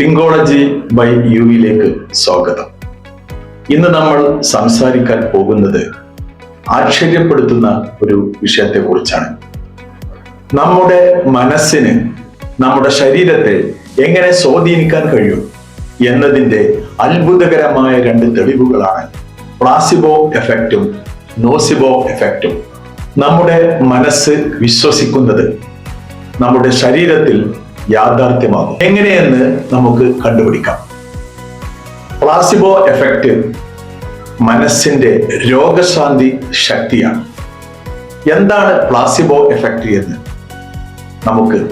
തിങ്കോളജി by യുയിലേക്ക് സ്വാഗതം. ഇന്ന് നമ്മൾ സംസാരിക്കാൻ പോകുന്നത് ആശ്ചര്യപ്പെടുത്തുന്ന ഒരു വിഷയത്തെക്കുറിച്ചാണ്. നമ്മുടെ മനസ്സിന് നമ്മുടെ ശരീരത്തെ എങ്ങനെ സ്വാധീനിക്കാൻ കഴിയും എന്നതിന്റെ അത്ഭുതകരമായ രണ്ട് തെളിവുകളാണ്. പ്ലാസിബോ എഫക്റ്റും നോസിബോ എഫക്റ്റും നമ്മുടെ മനസ്സ് വിശ്വസിക്കുന്നത് നമ്മുടെ ശരീരത്തിൽ യാഥാർത്ഥ്യമാകും. എങ്ങനെയെന്ന് നമുക്ക് കണ്ടുപിടിക്കാം. പ്ലാസിബോ എഫക്റ്റ് മനസ്സിന്റെ രോഗശാന്തി ശക്തിയാണ്. എന്താണ് പ്ലാസിബോ എഫക്റ്റ് എന്ന് നമുക്ക്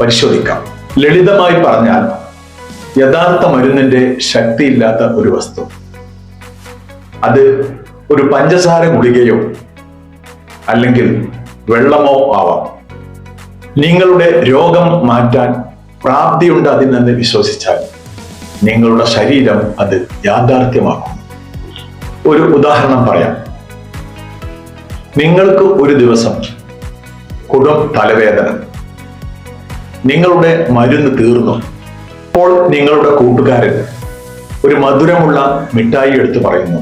പരിശോധിക്കാം. ലളിതമായി പറഞ്ഞാൽ യഥാർത്ഥ മരുന്നിന്റെ ശക്തിയില്ലാത്ത ഒരു വസ്തു. അത് ഒരു പഞ്ചസാര ഗുളികയോ അല്ലെങ്കിൽ വെള്ളമോ ആവാം. നിങ്ങളുടെ രോഗം മാറ്റാൻ പ്രാപ്തിയുണ്ട് അതിൽ നിന്ന് വിശ്വസിച്ചാൽ നിങ്ങളുടെ ശരീരം അത് യാഥാർത്ഥ്യമാക്കും. ഒരു ഉദാഹരണം പറയാം. നിങ്ങൾക്ക് ഒരു ദിവസം കുടം തലവേദന. നിങ്ങളുടെ മരുന്ന് തീർന്നു. അപ്പോൾ നിങ്ങളുടെ കൂട്ടുകാരൻ ഒരു മധുരമുള്ള മിഠായി എടുത്തു പറയുന്നു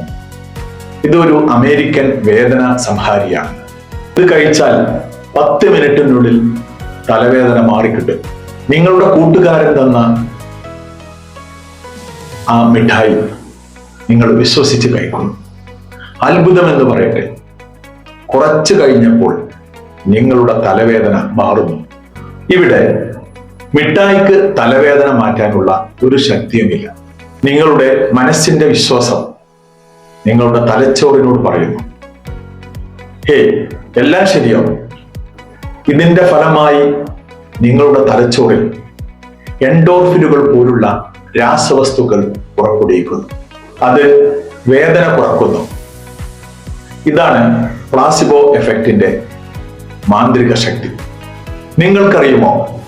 ഇതൊരു അമേരിക്കൻ വേദന സംഹാരിയാണ്. ഇത് കഴിച്ചാൽ പത്ത് മിനിറ്റിനുള്ളിൽ തലവേദന മാറിക്കിട്ടും. നിങ്ങളുടെ കൂട്ടുകാരൻ തന്ന ആ മിഠായി നിങ്ങൾ വിശ്വസിച്ച് കഴിക്കുന്നു അത്ഭുതം എന്ന് പറയട്ടെ. കുറച്ചു കഴിഞ്ഞപ്പോൾ നിങ്ങളുടെ തലവേദന മാറുന്നു. ഇവിടെ മിഠായിക്ക് തലവേദന മാറ്റാനുള്ള ഒരു ശക്തിയുമില്ല. നിങ്ങളുടെ മനസ്സിന്റെ വിശ്വാസം നിങ്ങളുടെ തലച്ചോറിനോട് പറയുന്നു. ഹേ എല്ലാം ശരിയാവും. ഇതിന്റെ ഫലമായി നിങ്ങളുടെ തലച്ചോറിൽ എൻഡോർഫിനുകൾ പോലുള്ള രാസവസ്തുക്കൾ പുറപ്പെടുവിക്കുന്നു. അത് വേദന കുറക്കുന്നു. ഇതാണ് പ്ലാസിബോ എഫക്റ്റിന്റെ മാന്ത്രിക ശക്തി. നിങ്ങൾക്കറിയുമോ?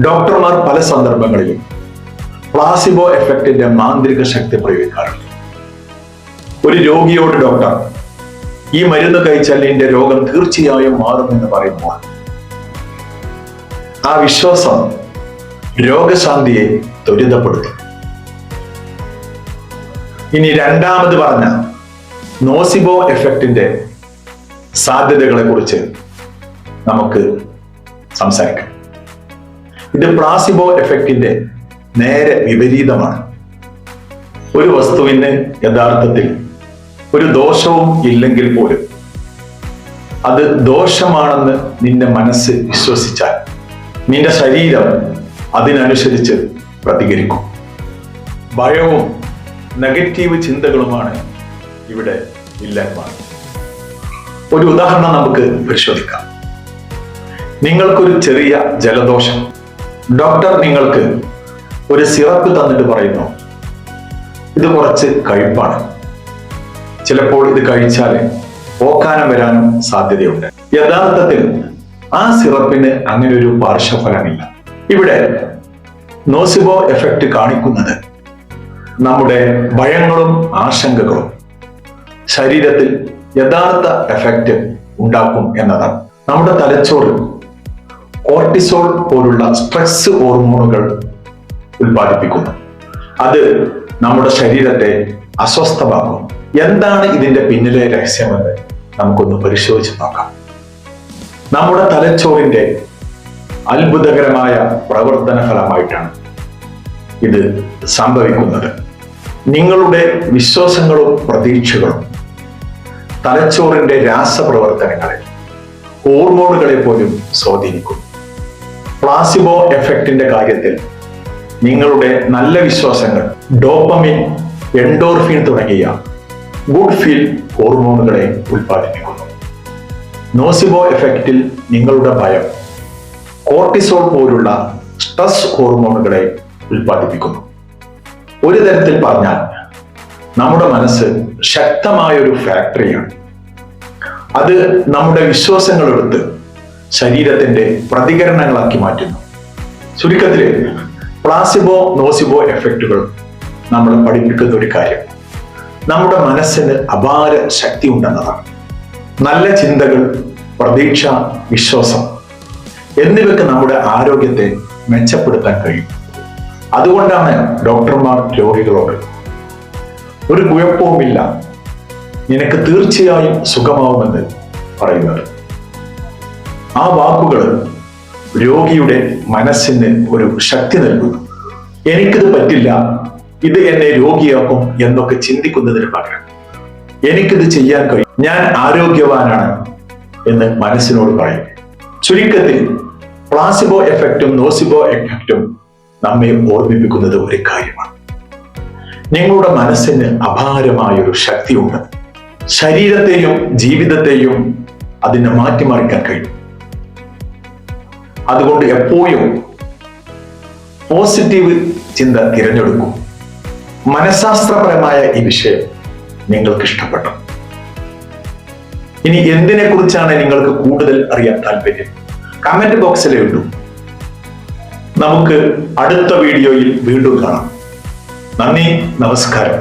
ഡോക്ടർമാർ പല സന്ദർഭങ്ങളിലും പ്ലാസിബോ എഫക്റ്റിന്റെ മാന്ത്രിക ശക്തി പ്രയോഗിക്കാറുണ്ട്. ഒരു രോഗിയോട് ഡോക്ടർ ഈ മരുന്ന് കഴിച്ചാൽ എന്റെ രോഗം തീർച്ചയായും മാറുമെന്ന് പറയുമ്പോൾ ആ വിശ്വാസം രോഗശാന്തിയെ ത്വരിതപ്പെടുത്തും. ഇനി രണ്ടാമത് പറഞ്ഞ നോസിബോ എഫക്റ്റിന്റെ സാധ്യതകളെ കുറിച്ച് നമുക്ക് സംസാരിക്കാം. ഇത് പ്ലാസിബോ എഫക്റ്റിന്റെ നേരെ വിപരീതമാണ്. ഒരു വസ്തുവിന് യഥാർത്ഥത്തിൽ ഒരു ദോഷവും ഇല്ലെങ്കിൽ പോലും അത് ദോഷമാണെന്ന് നിന്റെ മനസ്സ് വിശ്വസിച്ചാൽ നിന്റെ ശരീരം അതിനനുസരിച്ച് പ്രതികരിക്കും. ഭയവും നെഗറ്റീവ് ചിന്തകളുമാണ് ഇവിടെ ഇല്ലായ്മ. ഒരു ഉദാഹരണം നമുക്ക് പരിശോധിക്കാം. നിങ്ങൾക്കൊരു ചെറിയ ജലദോഷം. ഡോക്ടർ നിങ്ങൾക്ക് ഒരു സിറപ്പ് തന്നിട്ട് പറയുന്നു ഇത് കുറച്ച് കഴിപ്പാണ്. ചിലപ്പോൾ ഇത് കഴിച്ചാൽ പോക്കാനം വരാനും സാധ്യതയുണ്ട്. യഥാർത്ഥത്തിൽ ആ സിറപ്പിന് അങ്ങനെ ഒരു പാർശ്വഫലമില്ല. ഇവിടെ നോസിബോ എഫക്റ്റ് കാണിക്കുന്നത് നമ്മുടെ ഭയങ്ങളും ആശങ്കകളും ശരീരത്തിൽ യഥാർത്ഥ എഫക്റ്റ് ഉണ്ടാക്കും എന്നതാണ്. നമ്മുടെ തലച്ചോറ് കോർട്ടിസോൾ പോലുള്ള സ്ട്രെസ് ഹോർമോണുകൾ ഉൽപ്പാദിപ്പിക്കുന്നു. അത് നമ്മുടെ ശരീരത്തെ അസ്വസ്ഥമാക്കും. എന്താണ് ഇതിന്റെ പിന്നിലെ രഹസ്യമെന്ന് നമുക്കൊന്ന് പരിശോധിച്ച് നോക്കാം. നമ്മുടെ തലച്ചോറിന്റെ അത്ഭുതകരമായ പ്രവർത്തന ഫലമായിട്ടാണ് ഇത് സംഭവിക്കുന്നത്. നിങ്ങളുടെ വിശ്വാസങ്ങളും പ്രതീക്ഷകളും തലച്ചോറിന്റെ രാസപ്രവർത്തനങ്ങളെ ഹോർമോണുകളെ പോലും സ്വാധീനിക്കും പ്ലാസിബോ എഫക്റ്റിന്റെ കാര്യത്തിൽ നിങ്ങളുടെ നല്ല വിശ്വാസങ്ങൾ ഡോപ്പമിൻ എൻഡോർഫിൻ തുടങ്ങിയ ഗുഡ് ഫീൽ ഹോർമോണുകളെ ഉൽപ്പാദിപ്പിക്കുന്നു. നോസിബോ എഫക്റ്റിൽ നിങ്ങളുടെ ഭയം കോർട്ടിസോൾ പോലുള്ള സ്ട്രെസ് ഹോർമോണുകളെ ഉൽപ്പാദിപ്പിക്കുന്നു. ഒരു തരത്തിൽ പറഞ്ഞാൽ നമ്മുടെ മനസ്സ് ശക്തമായ ഒരു ഫാക്ടറിയാണ്. അത് നമ്മുടെ വിശ്വാസങ്ങളെടുത്ത് ശരീരത്തിന്റെ പ്രതികരണങ്ങളാക്കി മാറ്റുന്നു. ചുരുക്കത്തിൽ പ്ലാസിബോ നോസിബോ എഫക്റ്റുകൾ നമ്മൾ പഠിപ്പിക്കുന്ന ഒരു കാര്യം. നമ്മുടെ മനസ്സിന് അപാര ശക്തി ഉണ്ടെന്നതാണ്. നല്ല ചിന്തകൾ പ്രതീക്ഷ വിശ്വാസം എന്നിവയ്ക്ക് നമ്മുടെ ആരോഗ്യത്തെ മെച്ചപ്പെടുത്താൻ കഴിയും. അതുകൊണ്ടാണ് ഡോക്ടർമാർ രോഗികളോട് ഒരു കുഴപ്പവുമില്ല നിനക്ക് തീർച്ചയായും സുഖമാവുമെന്ന് പറയുന്നത്. ആ വാക്കുകൾ രോഗിയുടെ മനസ്സിന് ഒരു ശക്തി നൽകുന്നു. എനിക്കിത് പറ്റില്ല ഇത് എന്നെ രോഗിയാക്കും എന്നൊക്കെ ചിന്തിക്കുന്നതിന് പകരം എനിക്കിത് ചെയ്യാൻ കഴിയും. ഞാൻ ആരോഗ്യവാനാണ് എന്ന് മനസ്സിനോട് പറയും. ചുരുക്കത്തിൽ പ്ലാസിബോ എഫക്റ്റും നോസിബോ എഫക്റ്റും നമ്മെ ഓർമ്മിപ്പിക്കുന്നത് ഒരു കാര്യമാണ്. നിങ്ങളുടെ മനസ്സിന് അപാരമായൊരു ശക്തിയുണ്ട്. ശരീരത്തെയും ജീവിതത്തെയും അതിനെ മാറ്റിമറിക്കാൻ കഴിയും. അതുകൊണ്ട് എപ്പോഴും പോസിറ്റീവ് ചിന്ത തിരഞ്ഞെടുക്കും. മനഃശാസ്ത്രപരമായ ഈ വിഷയം നിങ്ങൾക്ക് ഇഷ്ടപ്പെട്ടു ഇനി എന്തിനെ കുറിച്ചാണ് നിങ്ങൾക്ക് കൂടുതൽ അറിയാൻ താല്പര്യം? കമന്റ് ബോക്സിലെ ഉണ്ടു നമുക്ക് അടുത്ത വീഡിയോയിൽ വീണ്ടും കാണാം. നന്ദി നമസ്കാരം.